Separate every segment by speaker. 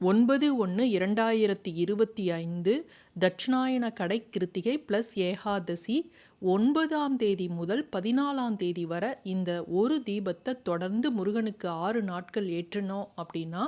Speaker 1: ஒன்பது ஒன்று இரண்டாயிரத்தி இருபத்தி ஐந்து தட்சிணாயன கடை கிருத்திகை ப்ளஸ் ஏகாதசி ஒன்பதாம் தேதி முதல் பதினாலாம் தேதி வரை இந்த ஒரு தீபத்தை தொடர்ந்து முருகனுக்கு ஆறு நாட்கள் ஏற்றினோம் அப்படின்னா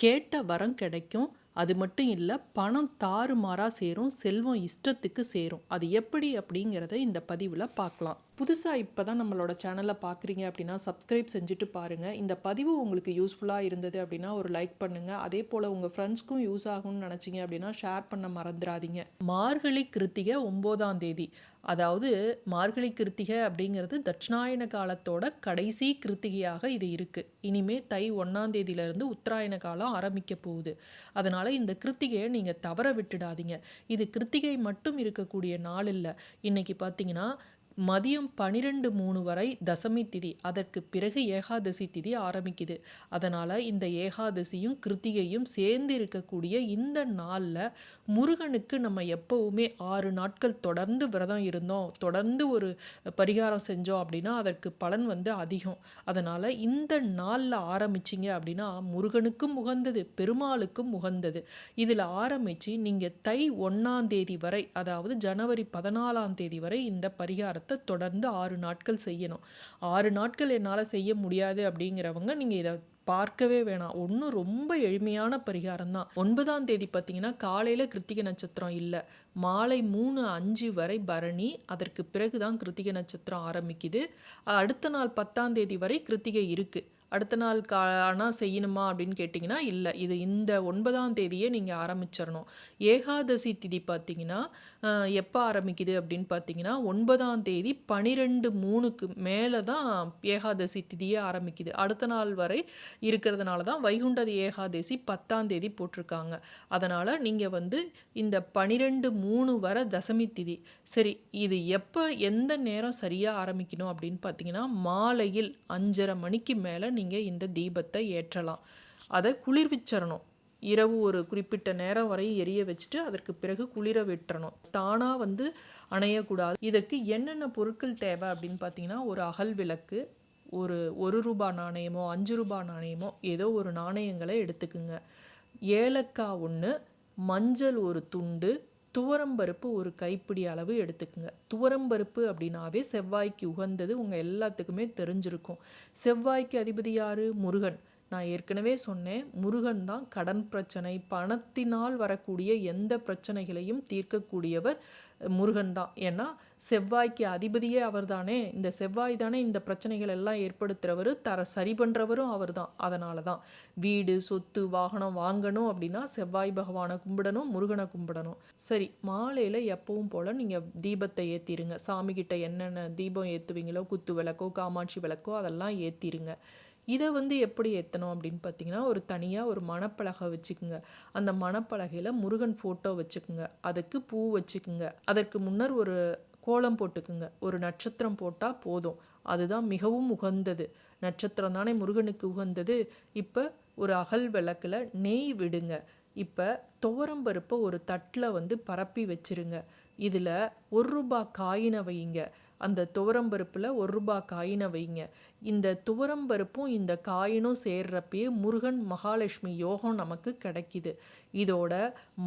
Speaker 1: கேட்ட வரம் கிடைக்கும். அது மட்டும் இல்லை பணம் தாறுமாறாக சேரும் செல்வம் இஷ்டத்துக்கு சேரும். அது எப்படி அப்படிங்கிறத இந்த பதிவில் பார்க்கலாம். புதுசாக இப்போ தான் நம்மளோட சேனலை பார்க்குறீங்க அப்படின்னா சப்ஸ்கிரைப் செஞ்சுட்டு பாருங்கள் இந்த பதிவு உங்களுக்கு யூஸ்ஃபுல்லாக இருந்தது அப்படின்னா ஒரு லைக் பண்ணுங்கள் அதே போல் உங்கள் ஃப்ரெண்ட்ஸ்க்கும் யூஸ் ஆகும்னு நினச்சிங்க அப்படின்னா ஷேர் பண்ண மறந்துடாதீங்க. மார்கழி கிருத்திகை ஒம்போதாம் தேதி. அதாவது மார்கழி கிருத்திகை அப்படிங்கிறது தட்சிணாயன காலத்தோட கடைசி கிருத்திகையாக இது இருக்குது இனிமே தை ஒன்றாம் தேதியிலேருந்து உத்தராயண காலம் ஆரம்பிக்க போகுது. அதனால் இந்த கிருத்திகையை நீங்கள் தவற விட்டுடாதீங்க. இது கிருத்திகை மட்டும் இருக்கக்கூடிய நாள் இல்லை. இன்றைக்கி பார்த்தீங்கன்னா மதியம் பனிரெண்டு மூணு வரை தசமி திதி அதற்கு பிறகு ஏகாதசி திதி ஆரம்பிக்குது. அதனால் இந்த ஏகாதசியும் கிருத்திகையும் சேர்ந்து இருக்கக்கூடிய இந்த நாளில் முருகனுக்கு நம்ம எப்போவுமே ஆறு நாட்கள் தொடர்ந்து விரதம் இருந்தோம். தொடர்ந்து ஒரு பரிகாரம் செஞ்சோம் அப்படின்னா அதற்கு பலன் வந்து அதிகம். அதனால் இந்த நாளில் ஆரம்பிச்சிங்க அப்படின்னா முருகனுக்கும் உகந்தது பெருமாளுக்கும் உகந்தது. இதில் ஆரம்பித்து நீங்கள் தை ஒன்றாம் தேதி வரை அதாவது ஜனவரி பதினாலாம் தேதி வரை இந்த பரிகாரத்தை பரிகாரத்தை தொடர்ந்து ஆறு நாட்கள் செய்யணும். ஆறு நாட்கள் என்னால் செய்ய முடியாது அப்படிங்கிறவங்க நீங்கள் இதை பார்க்கவே வேணாம். ஒன்றும் ரொம்ப எளிமையான பரிகாரம் தான் ஒன்பதாம் தேதி பார்த்தீங்கன்னா காலையில் கிருத்திகை நட்சத்திரம் இல்லை. மாலை மூணு அஞ்சு வரை பரணி அதற்கு பிறகு தான் கிருத்திகை நட்சத்திரம் ஆரம்பிக்குது. அடுத்த நாள் பத்தாம் தேதி வரை கிருத்திகை இருக்குது அடுத்த நாள் கா ஆனால் செய்யணுமா அப்படின்னு கேட்டிங்கன்னா இல்லை. இது இந்த ஒன்பதாம் தேதியே நீங்கள் ஆரம்பிச்சிடணும் ஏகாதசி திதி பார்த்தீங்கன்னா எப்போ ஆரம்பிக்குது அப்படின்னு பார்த்தீங்கன்னா ஒன்பதாம் தேதி பனிரெண்டு மூணுக்கு மேலே தான் ஏகாதசி திதியே ஆரம்பிக்குது. அடுத்த நாள் வரை இருக்கிறதுனால தான் வைகுண்டதி ஏகாதசி பத்தாம் தேதி போட்டிருக்காங்க. அதனால் நீங்கள் வந்து இந்த பனிரெண்டு மூணு வர தசமி திதி சரி இது எப்போ எந்த நேரம் சரியாக ஆரம்பிக்கணும் அப்படின்னு பார்த்தீங்கன்னா மாலையில் அஞ்சரை மணிக்கு மேலே நீங்கள் இந்த தீபத்தை ஏற்றலாம். அதை குளிர்விச்சரணும் இரவு ஒரு குறிப்பிட்ட நேரம் வரை எரிய வச்சுட்டு அதற்கு பிறகு குளிர விட்டுறணும். தானாக வந்து அணையக்கூடாது. இதற்கு என்னென்ன பொருட்கள் தேவை அப்படின்னு பார்த்தீங்கன்னா ஒரு அகல் விளக்கு ஒரு ஒரு ரூபா நாணயமோ அஞ்சு ரூபா நாணயமோ ஏதோ ஒரு நாணயங்களை எடுத்துக்குங்க. ஏலக்காய் ஒன்று மஞ்சள் ஒரு துண்டு துவரம்பருப்பு ஒரு கைப்பிடி அளவு எடுத்துக்கோங்க. துவரம்பருப்பு அப்படின்னாவே செவ்வாய்க்கு உகந்தது உங்கள் எல்லாத்துக்குமே தெரிஞ்சிருக்கும். செவ்வாய்க்கு அதிபதி யார்? முருகன். நான் ஏற்கனவே சொன்னேன் முருகன் தான் கடன் பிரச்சனை பணத்தினால் வரக்கூடிய எந்த பிரச்சனைகளையும் தீர்க்கக்கூடியவர் முருகன் தான். ஏன்னா செவ்வாய்க்கு அதிபதியே அவர் தானே இந்த செவ்வாய் தானே இந்த பிரச்சனைகள் எல்லாம் ஏற்படுத்துகிறவர் தர சரி பண்ணுறவரும் அவர் தான் அதனால தான். வீடு சொத்து வாகனம் வாங்கணும் அப்படின்னா செவ்வாய் பகவானை கும்பிடணும் முருகனை கும்பிடணும். சரி மாலையில் எப்பவும் போல் நீங்கள் தீபத்தை ஏற்றிருங்க சாமிக்கிட்ட என்னென்ன தீபம் ஏற்றுவீங்களோ குத்து விளக்கோ காமாட்சி விளக்கோ அதெல்லாம் ஏற்றிருங்க இதை வந்து எப்படி ஏற்றணும் அப்படின்னு பார்த்தீங்கன்னா ஒரு தனியாக ஒரு மணப்பலகை வச்சுக்குங்க. அந்த மணப்பலகையில் முருகன் ஃபோட்டோ வச்சுக்குங்க. அதுக்கு பூ வச்சுக்குங்க. அதற்கு முன்னர் ஒரு கோலம் போட்டுக்குங்க. ஒரு நட்சத்திரம் போட்டால் போதும். அதுதான் மிகவும் உகந்தது. நட்சத்திரம் தானே முருகனுக்கு உகந்தது. இப்போ ஒரு அகல் விளக்கில் நெய் விடுங்க. இப்போ துவரம்பருப்பை ஒரு தட்டில் வந்து பரப்பி வச்சுருங்க. இதில் ஒரு ரூபா காயினை வைங்க அந்த துவரம்பருப்பில் ஒரு ரூபா காயினை வைங்க. இந்த துவரம்பருப்பும் இந்த காயினும் சேர்றப்பயே முருகன் மகாலட்சுமி யோகம் நமக்கு கிடைக்கிது. இதோட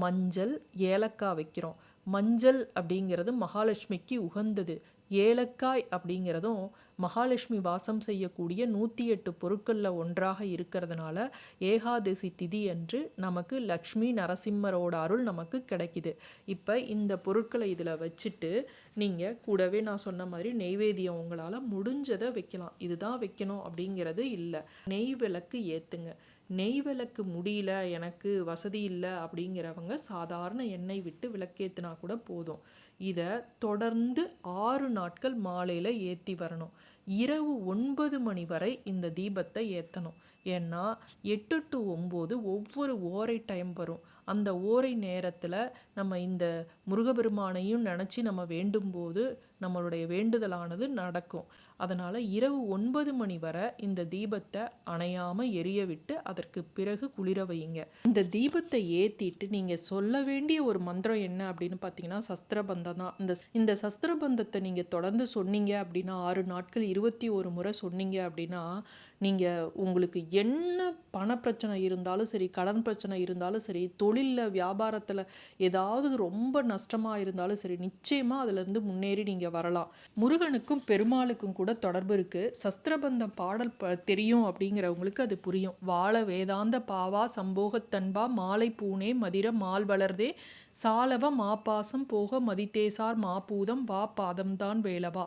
Speaker 1: மஞ்சள் ஏலக்காய் வைக்கிறோம். மஞ்சள் அப்படிங்கிறது மகாலட்சுமிக்கு உகந்தது. ஏலக்காய் அப்படிங்கிறதும் மகாலட்சுமி வாசம் செய்யக்கூடிய நூற்றி எட்டு பொருட்களில் ஒன்றாக இருக்கிறதுனால ஏகாதசி திதி என்று நமக்கு லக்ஷ்மி நரசிம்மரோட அருள் நமக்கு கிடைக்கிது. இப்போ இந்த பொருட்களை இதில் வச்சுட்டு நீங்கள் கூடவே நான் சொன்ன மாதிரி நெய்வேதியம் உங்களால் முடிஞ்சதை வைக்கலாம். இதுதான் வைக்கணும் அப்படிங்கிறது இல்லை. நெய் விளக்கு ஏற்றுங்க நெய் விளக்கு முடியல எனக்கு வசதி இல்லை அப்படிங்கிறவங்க சாதாரண எண்ணெய் விட்டு விளக்கேற்றினா கூட போதும். இதை தொடர்ந்து ஆறு நாட்கள் மாலையில் ஏற்றி வரணும். இரவு ஒன்பது மணி வரை இந்த தீபத்தை ஏற்றணும் ஏன்னா எட்டு டு ஒம்பது ஒவ்வொரு ஓரை டைம் வரும். அந்த ஓரை நேரத்தில் நம்ம இந்த முருகபெருமானையும் நினச்சி நம்ம வேண்டும்போது நம்மளுடைய வேண்டுதலானது நடக்கும். அதனால் இரவு ஒன்பது மணி வரை இந்த தீபத்தை அணையாமல் எரிய விட்டு அதற்கு பிறகு குளிர வையுங்க. இந்த தீபத்தை ஏற்றிட்டு நீங்கள் சொல்ல வேண்டிய ஒரு மந்திரம் என்ன அப்படின்னு பார்த்தீங்கன்னா சஸ்திரபந்தம் தான். இந்த இந்த சஸ்திரபந்தத்தை நீங்கள் தொடர்ந்து சொன்னீங்க அப்படின்னா ஆறு நாட்கள் இருபத்தி ஒரு முறை சொன்னீங்க அப்படின்னா நீங்கள் உங்களுக்கு என்ன பண பிரச்சனை இருந்தாலும் சரி கடன் பிரச்சனை இருந்தாலும் சரி தொழிலில் வியாபாரத்தில் ஏதாவது ரொம்ப நஷ்டமாக இருந்தாலும் சரி நிச்சயமாக அதுலேருந்து முன்னேறி நீங்கள் வரலாம். முருகனுக்கும் பெருமாளுக்கும் கூட தொடர்பு இருக்குது சஸ்திரபந்தம் பாடல் ப தெரியும் அப்படிங்கிறவங்களுக்கு அது புரியும். வாழ வேதாந்த பாவா சம்போகத்தன்பா மாலை பூனே மதிர மால் வளர்தே. சாலவ மாப்பாசம் போக மதித்தேசார் மாபூதம் வா பாதம்தான் வேலவா.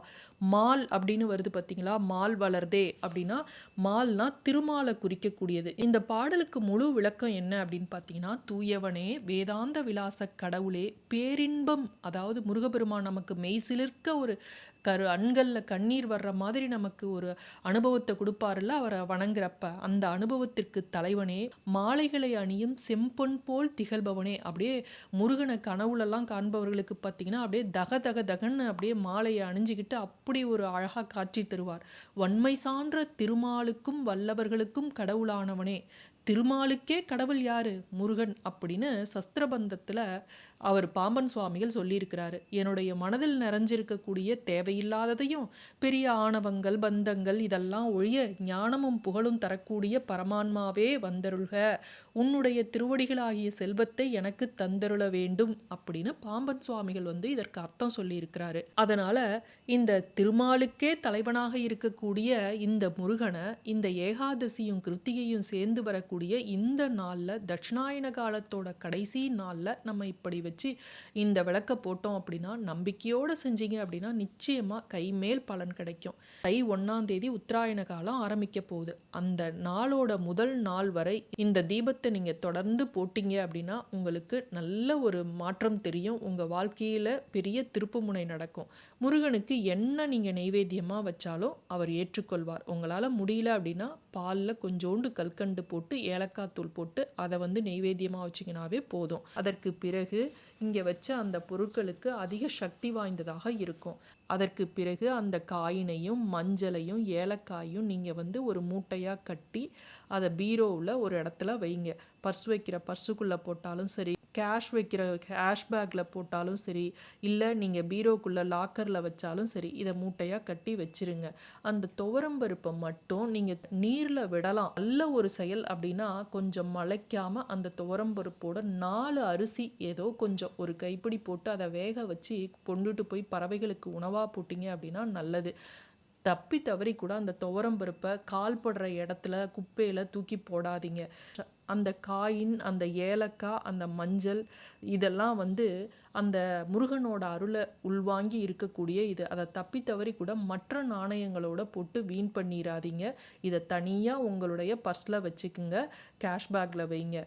Speaker 1: மால் அப்படின்னு வருது பார்த்தீங்களா மால் வளர்தே அப்படின்னா மால்னா திருமாலை குறிக்கக்கூடியது. இந்த பாடலுக்கு முழு விளக்கம் என்ன அப்படின்னு பார்த்தீங்கன்னா தூயவனே வேதாந்த விலாச கடவுளே பேரின்பம் அதாவது முருகப்பெருமான் நமக்கு மெய்சிலிருக்க ஒரு கரு கண்களில் கண்ணீர் வர்ற மாதிரி நமக்கு ஒரு அனுபவத்தை கொடுப்பாருல்ல அவரை வணங்குறப்ப. அந்த அனுபவத்திற்கு தலைவனே மாலைகளை அணியும் செம்பொன் போல் திகழ்பவனே. அப்படியே முருகனை கனவுலெல்லாம் காண்பவர்களுக்கு பார்த்தீங்கன்னா அப்படியே தக தக தகன்னு அப்படியே மாலையை அணிஞ்சிக்கிட்டு அப்படி ஒரு அழகாக காட்சி தருவார். வன்மை சான்ற திருமாலுக்கும் வல்லவர்களுக்கும் கடவுளானவனே. திருமாலுக்கே கடவுள் யார்? முருகன் அப்படின்னு சஸ்திரபந்தத்தில் அவர் பாம்பன் சுவாமிகள் சொல்லியிருக்கிறாரு. என்னுடைய மனதில் நிறைஞ்சிருக்கக்கூடிய தேவையில்லாததையும் பெரிய ஆணவங்கள் பந்தங்கள் இதெல்லாம் ஒழிய ஞானமும் புகழும் தரக்கூடிய பரமான்மாவே வந்தருள்க. உன்னுடைய திருவடிகளாகிய செல்வத்தை எனக்கு தந்தருள வேண்டும் அப்படின்னு பாம்பன் சுவாமிகள் வந்து இதற்கு அர்த்தம் சொல்லியிருக்கிறாரு. அதனால் இந்த திருமாலுக்கே தலைவனாக இருக்கக்கூடிய இந்த முருகனை இந்த ஏகாதசியும் கிருத்திகையும் சேர்ந்து வரக்கூடிய இந்த நாளில் தட்சிணாயன காலத்தோட கடைசி நாளில் நம்ம இப்படி வச்சு இந்த விளக்க போட்டோம் அப்படின்னா நம்பிக்கையோடு செஞ்சீங்க அப்படின்னா நிச்சயமாக கைமேல் பலன் கிடைக்கும். தை ஒன்றாம் தேதி உத்தராயண காலம் ஆரம்பிக்க போகுது. அந்த நாளோட முதல் நாள் வரை இந்த தீபத்தை நீங்கள் தொடர்ந்து போட்டீங்க அப்படின்னா உங்களுக்கு நல்ல ஒரு மாற்றம் தெரியும். உங்கள் வாழ்க்கையில் பெரிய திருப்புமுனை நடக்கும். முருகனுக்கு என்ன நீங்கள் நெய்வேத்தியமாக வச்சாலும் அவர் ஏற்றுக்கொள்வார். உங்களால் முடியல அப்படின்னா பாலில் கொஞ்சோண்டு கல்கண்டு போட்டு ஏலக்காய் தூள் போட்டு அதை வந்து நெய்வேத்தியமாக வச்சிங்கனாவே போதும். அதற்கு பிறகு இங்கே வச்ச அந்த பொருட்களுக்கு அதிக சக்தி வாய்ந்ததாக இருக்கும். அதற்கு பிறகு அந்த காயினையும் மஞ்சளையும் ஏலக்காயும் நீங்கள் வந்து ஒரு மூட்டையாக கட்டி அதை பீரோவில் ஒரு இடத்துல வைங்க. பர்ஸ் வைக்கிற பர்ஸுக்குள்ளே போட்டாலும் சரி கேஷ் வைக்கிற கேஷ் பேக்கில் போட்டாலும் சரி இல்லை நீங்கள் பீரோக்குள்ளே லாக்கரில் வச்சாலும் சரி இதை மூட்டையாக கட்டி வச்சிருங்க. அந்த துவரம்பருப்பை மட்டும் நீங்கள் நீரில் விடலாம். நல்ல ஒரு செயல் அப்படின்னா கொஞ்சம் மலைக்காமல் அந்த துவரம்பருப்போட நாலு அரிசி ஏதோ கொஞ்சம் ஒரு கைப்பிடி போட்டு அதை வேக வச்சு கொண்டுட்டு போய் பறவைகளுக்கு உணவாக போட்டிங்க அப்படின்னா நல்லது. தப்பி தவறி கூட அந்த துவரம்பருப்பை கால் படுற இடத்துல குப்பையில் தூக்கி போடாதீங்க. அந்த காயின் அந்த ஏலக்காய் அந்த மஞ்சள் இதெல்லாம் வந்து அந்த முருகனோட அருளை உள்வாங்கி இருக்கக்கூடிய இது. அதை தப்பி தவறி கூட மற்ற நாணயங்களோட போட்டு வீண் பண்ணிடாதீங்க இதை தனியாக உங்களுடைய பர்ஸில் வச்சுக்குங்க. கேஷ்பேக்கில் வைங்க.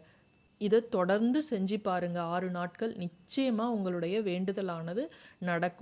Speaker 1: இதை தொடர்ந்து செஞ்சு பாருங்கள் ஆறு நாட்கள் நிச்சயமாக உங்களுடைய வேண்டுதலானது நடக்கும்.